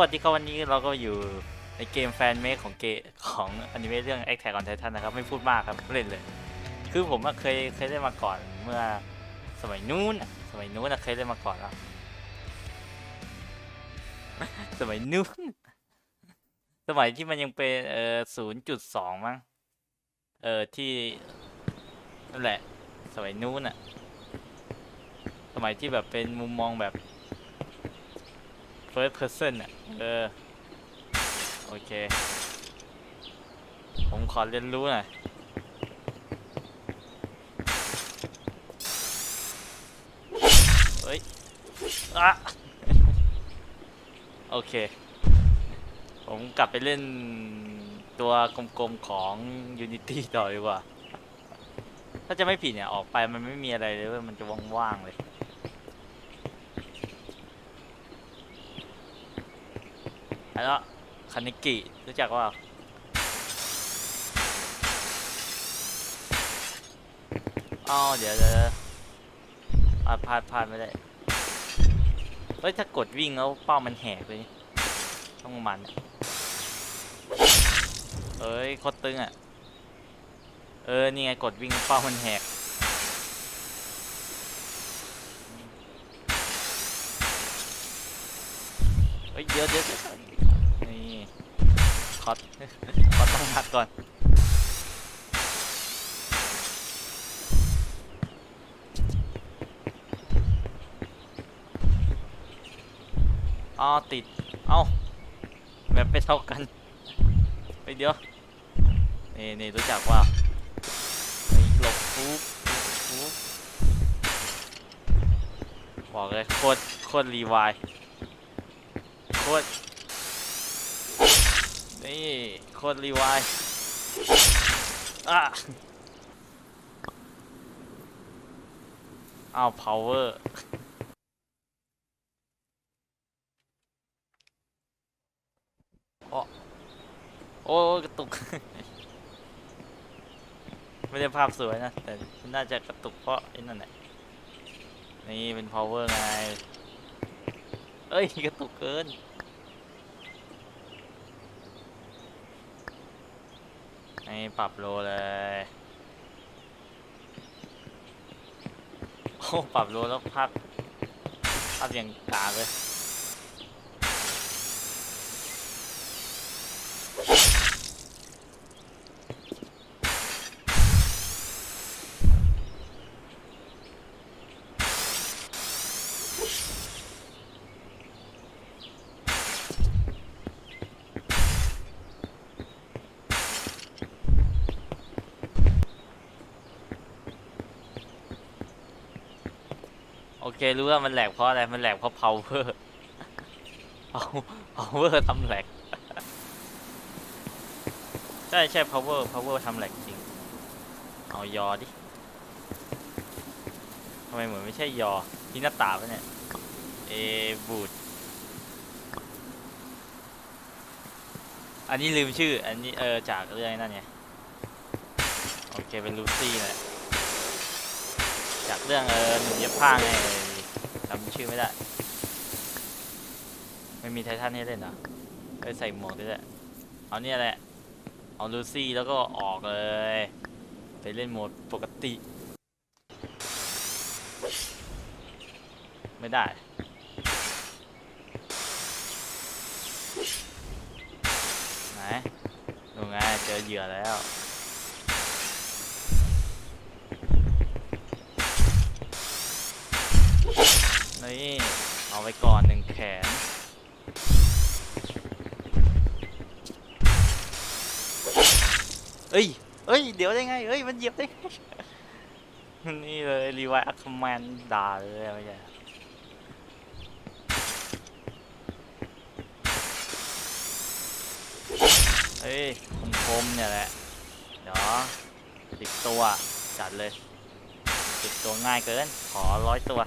วัสดีครับวันนี้เราก็อยู่ในเกมแฟนเมคของเกของอนิเมะเรื่อง Attack on Titan นะครับ ไม่พูดมากครับเล่นเลย คือผมเคยเคยเล่นมาก่อนเมื่อสมัยนู้นสมัยนู้นเคยเล่นมาก่อนแล้ว สมัยนู้นสมัยที่มันยังเป็นเออศูนย์จุดสองมั้งเออที่นั่นแหละ สมัยนู้นอะสมัยที่แบบเป็นมุมมองแบบ first person อะ เออ โอเค ผมขอเรียนรู้หน่อยเฮ้ยอะโอเค ผมกลับไปเล่นตัวกลมๆของ Unity ต่อดีกว่า ถ้าจะไม่ผิดเนี่ย ออกไปมันไม่มีอะไรเลยเว้ยมันจะว่างๆเลย แล้วคานิกิรู้จักว่าอ๋อเดี๋ยวเดี๋ยวเดี๋ยวอะพลาดพลาดไม่ได้เฮ้ยถ้ากดวิ่งแล้วเป้ามันแหกเลยต้องมันเอ้ยโคตรตึงอะ เออ นี่ไงกดวิ่งเป้ามันแหก เฮ้ยเดี๋ยวเดี๋ยวเดี๋ยวนี่คอตคอตต้องพักก่อนอ๋อติด เอ้าแบบไปเท่ากันเฮ้ยเดี๋ยว นี่นี่รู้จักว่าเฮ้หลบฟุบฟุบบอกเลยโคตรโคตรรีวาย โคตรนี่โคตรรีวายอะอ้าว power โอ้โอ้กระตุก ไม่ได้ภาพสวยนะ แต่น่าจะกระตุกเพราะไอ้นั่นแหละนี่เป็น power ไง เอ้ย กระตุกเกิน ให้ปรับโลเลยโอ้ปรับโลแล้วภาพภาพอย่างกาเลย โอเครู้ว่ามันแหลกเพราะอะไร มันแหลกเพราะ power power ทำแหลก ใช่ใช่ power power ทำแหลกจริง เอายอดิทำไมเหมือนไม่ใช่ยอที่หน้าตาปะเนี่ย เอบูดอันนี้ลืมชื่อ อันนี้เออจากเรื่องนั่นไง โอเคเป็นลูซี่แหละ จากเรื่องเออหนุ่มเย็บผ้าไงจำชื่อไม่ได้ ไม่มีไททันให้เล่นเหรอไปใส่หมวกด้วยแหละเอาเนี่ยแหละ เอาลูซี่แล้วก็ออกเลย ไปเล่นโหมดปกติ ไม่ได้ไหนดูไงเจอเหยื่อแล้ว นี่เอาไว้ก่อนหนึ่งแขน เอ้ยเอ้ย เดี๋ยวได้ไงเอ้ย มันเหยียบได้ไง นี่เลยรีไวอัคแมนด่าเลยไม่ใช่เฮ้ยคมๆเนี่ยแหละ เดี๋ยวติดตัว จัดเลยติดตัวง่ายเกิน ขอร้อยตัว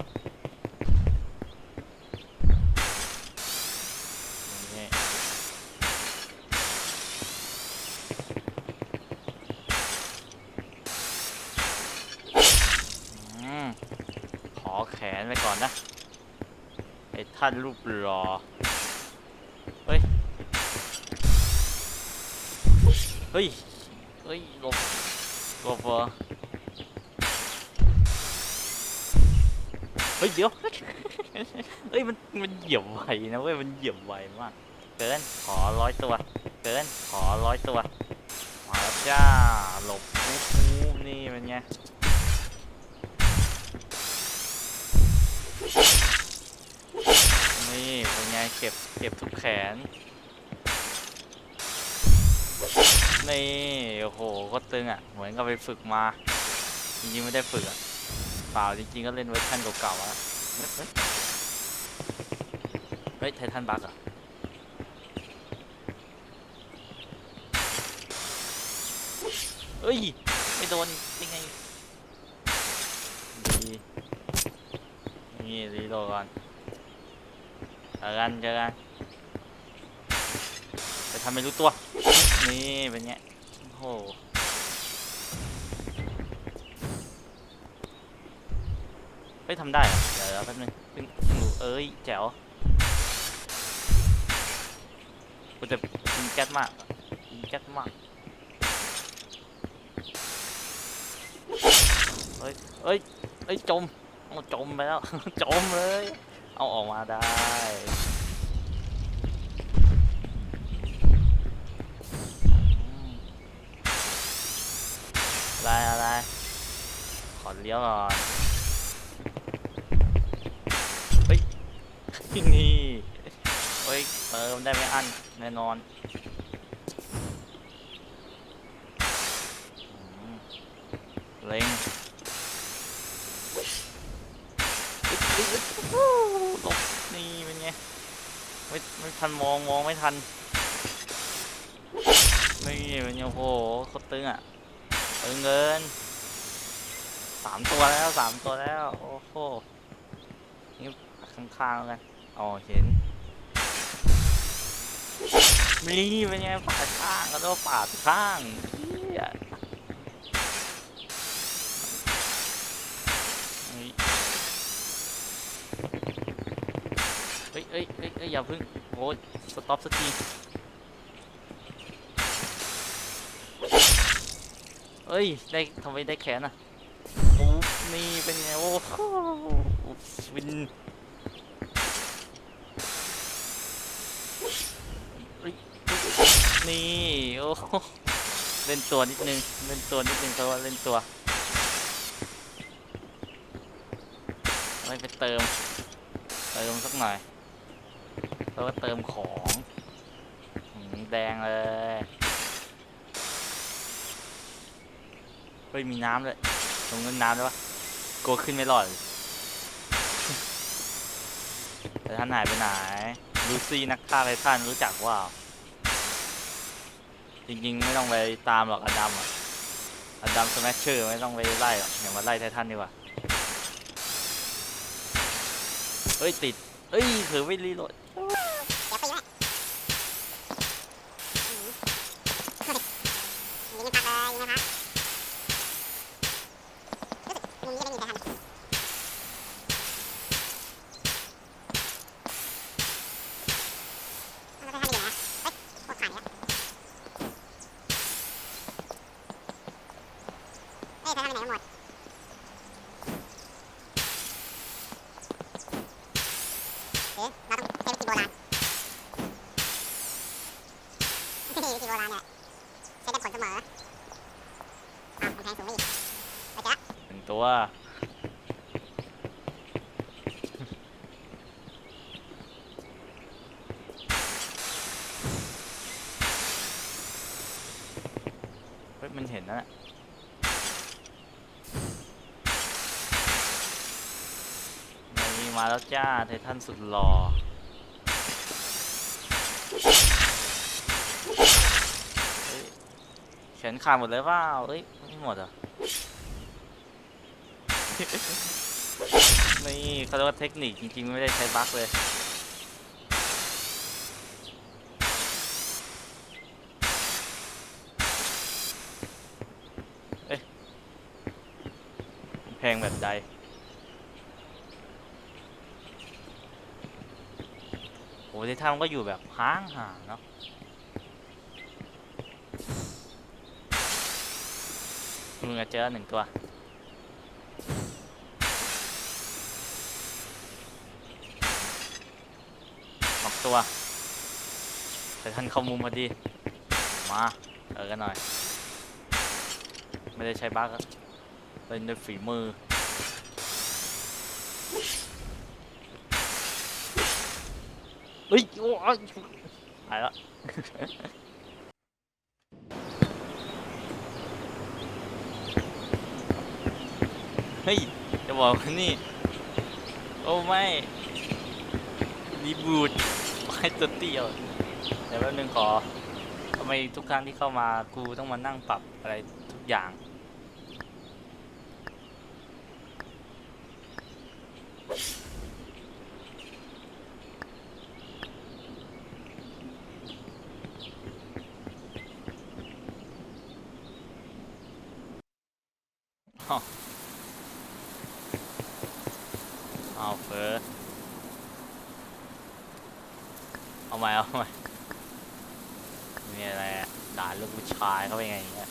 ไปก่อนนะ ไอ้ท่านรูปหล่อเฮ้ย เฮ้ย เฮ้ยหลบหลบเหรอเฮ้ยเดี๋ยว เฮ้ยมันมันเหยียบไวนะเว้ยมันเหยียบไวมากเกินขอร้อยตัวเกินขอร้อยตัวมาแล้วจ้าหลบปุ๊บนี่มันไง นี่เป็นไงเก็บเก็บทุกแขน นี่ โอ้โห ก็ตึงอะ เหมือนกับไปฝึกมา จริงๆไม่ได้ฝึกอะ เปล่าจริงๆก็เล่นเวอร์ชันเก่าๆอะ เฮ้ย ไททันบักอะเฮ้ย ไม่โดนยังไง ดี นี่รีโหลดก่อนเจอกันเจอกันจะทำไม่รู้ตัว นี่เป็นไงโอ้โหเฮ้ยทำได้เหรอเดี๋ยวแป๊บนึงเพิ่งรู้เอ้ยแจ๋วกูจะยิงแก๊สมากยิงแก๊สมากเฮ้ยเฮ้ยเฮ้ยจม เอาจมไปแล้ว จมเลย เอาออกมาได้ อะไรอะไร ขอเลี้ยวก่อน เฮ้ย นี่ เฮ้ย เติมได้ไม่อั้นแน่นอนเล็งเฮ้ยเฮ้ยเฮ้ยโอ้โหลบนี่เป็นไงไม่ไม่ทันมองมองไม่ทันนี่เป็นไงโอ้โหคตรตึงอะตึงเงินสามตัวแล้วสามตัวแล้วโอ้โหนี่ข้างๆแล้วกันอ๋อเห็นมีเป็นไงปาดข้างก็ต้องปาดข้าง เหี้ยเฮ้ยเฮ้ยอย่าเพึ่งโอ้ยสต็อปสักทีเอ้ย ได้ทำไมได้แขนอะโอ้นี่เป็นไงโอ้โหวินนี่โอ้โหเล่นตัวนิดนึงเล่นตัวนิดนึงเพราะว่าเล่นตัวไม่ไปเติมเติมสักหน่อย แล้วก็เติมของแดงเลยเฮ้ยมีน้ำเลยตรงนั้นน้ำเลยวะกลัวขึ้นไม่รอดแต่ท่านหายไปไหนลูซี่นักฆ่าไรท่านรู้จักว่า จริงๆ ไม่ต้องไปตามหรอกอดัมอะอดัมสแมชเชอร์ไม่ต้องไปไล่หรอกอย่ามาไล่ไททันดีกว่าเฮ้ยติดเฮ้ยเถือไม่รีโหลด เดี๋ยวไปด้วยอืมยิงกันพักเลยยิงกันพักรู้สึกมุมนี้จะไม่มีใครทันเอาไปทันอยู่ไหนอะเฮ้ยโคตรผ่านแล้วเฮ้ยใครทันไปไหนกันหมด เราต้องใช้วิธีโบราณวิธีโบราณเนี่ยใช้ได้ผลเสมออ้าวกำแพงสูงไปอีกไปจ้ะหนึ่งตัว เฮ้ยมันเห็นนะน่ะนี่ มาแล้วจ้าไททันสุดหล่อเฮ้ยแขนขาดหมดเลยเปล่าเฮ้ยไม่หมดเหรอะนี่เขาเรียกว่าเทคนิคจริงๆ ไม่ได้ใช้บั๊กเลยเอ๊ะแพงแบบใด ริษัทมันก็อยู่แบบห่างห่างเนาะมึงจะเจอหนึ่งตัว สองตัว แต่ท่านเข้ามุมพอดี มา เออกันหน่อย ไม่ได้ใช้บั๊กเป็นด้วยฝีมือ เฮ้ยโอ้ยหายแล้วเฮ้ย จะบอกว่านี่ โอ้ไม่รีบูทให้ตัวเตี้ยว เดี๋ยวแป๊บนึงขอทำไมทุกครั้งที่เข้ามากูต้องมานั่งปรับอะไรทุกอย่าง เอาเฟอเอาใหม่เอาใหม่มีอะไรด่าลูกผู้ชายเขาไปนไงอย่างเงี้ย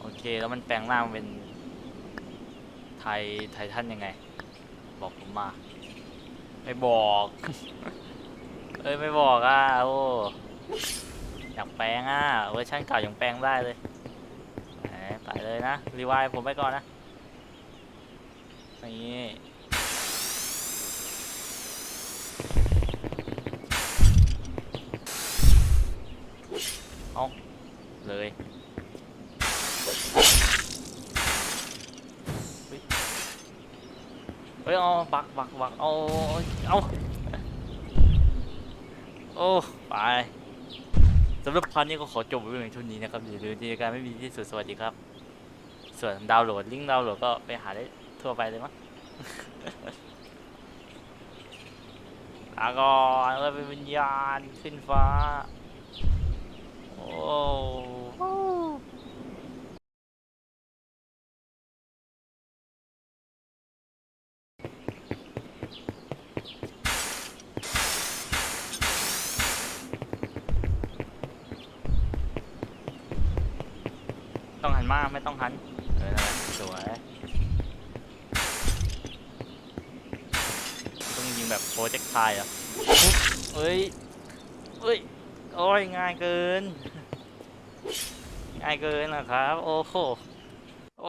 โอเค แล้วมันแปลงร่างเป็นไทยไททันยังไง บอกผมมา ไม่บอก เอ้ยไม่บอกอะโอ้อยากแปลงอะเวอร์ชันเก่ายังแปลงได้เลยไปเลยนะ รีวายผมไปก่อนนะ นี่เอาเลย ฮ้ยเอาบักบักบักเอาเอาโอ้ไปสำหรับพันนี้ก็ขอจบไว้เพียงเท่านี้นะครับอย่าลืมที่การไม่มีที่สุดสวัสดีครับ ส่วนดาวน์โหลดลิงก์ดาวน์โหลดก็ไปหาได้ทั่วไปเลยมั้งลาก่อนเราเป็นวิญญาณขึ้นฟ้า โอ้ ต้องหันมาไม่ต้องหัน เออนั่นแหละสวยต้องยิงแบบโปรเจกต์ไทยอะเอ้ยเอ้ย โอ้ยง่ายเกิน ง่ายเกินนะครับ โอ้โห